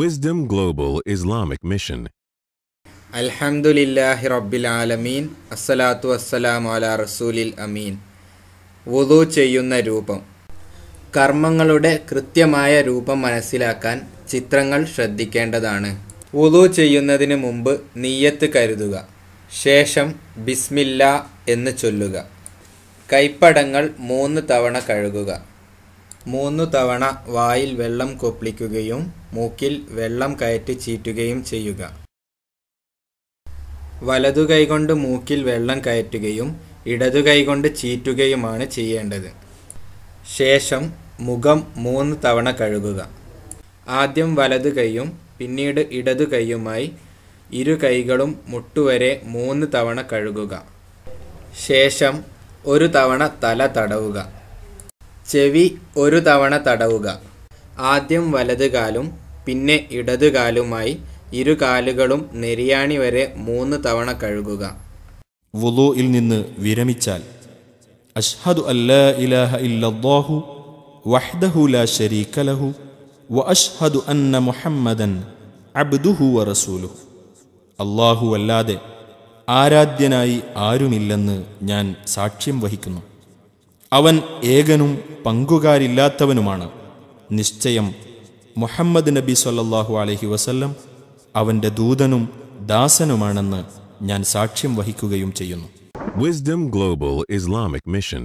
Wisdom Global Islamic Mission. അൽഹംദുലില്ലാഹി റബ്ബിൽ ആലമീൻ അസ്സലാത്തു വസ്സലാമു അലാ റസൂലിൽ അമീൻ വുളു ചെയ്യുന്ന രൂപം. കർമ്മങ്ങളുടെ കൃത്യമായ രൂപം മനസ്സിലാക്കാൻ ചിത്രങ്ങൾ ശ്രദ്ധിക്കേണ്ടതാണ്. വുളു ചെയ്യുന്നതിന് മുമ്പ് നീയത്ത് കരുതുക. ശേഷം ബിസ്മില്ല എന്ന് ചൊല്ലുക. കൈപ്പടങ്ങൾ മൂന്ന് തവണ കഴുകുക. മൂന്ന് തവണ വായിൽ വെള്ളം കൊപ്പിളിക്കുകയും മൂക്കിൽ വെള്ളം കയറ്റി ചീറ്റുകയും ചെയ്യുക. വലതു കൈകൊണ്ട് മൂക്കിൽ വെള്ളം കയറ്റുകയും ഇടതു കൈകൊണ്ട് ചീറ്റുകയുമാണ് ചെയ്യേണ്ടത്. ശേഷം മുഖം മൂന്ന് തവണ കഴുകുക. ആദ്യം വലതു കൈയും പിന്നീട് ഇടതു കൈയുമായി ഇരു കൈകളും മുട്ടുവരെ മൂന്ന് തവണ കഴുകുക. ശേഷം ഒരു തവണ തല തടവുക. ചെവി ഒരു തവണ തടവുക. ആദ്യം വലത് കാലും പിന്നെ ഇടതു കാലുമായി ഇരു കാലുകളും നെരിയാണി വരെ മൂന്ന് തവണ കഴുകുക. വുലൂയിൽ നിന്ന് വിരമിച്ചാൽ അഷ്ഹദു അല്ലാ ഇലാഹ ഇല്ലല്ലാഹു വഹ്ദഹു ലാ ശരീക ലഹു വ അഷ്ഹദു അന്ന മുഹമ്മദൻ അബ്ദുഹു വ റസൂലുഹു. അല്ലാഹു അല്ലാതെ ആരാധ്യനായി ആരുമില്ലെന്ന് ഞാൻ സാക്ഷ്യം വഹിക്കുന്നു. അവൻ ഏകനും പങ്കുകാരില്ലാത്തവനുമാണ്. നിശ്ചയം മുഹമ്മദ് നബി സൊല്ലാഹു അലഹി വസല്ലം അവന്റെ ദൂതനും ദാസനുമാണെന്ന് ഞാൻ സാക്ഷ്യം വഹിക്കുകയും ചെയ്യുന്നു Wisdom Global Islamic Mission.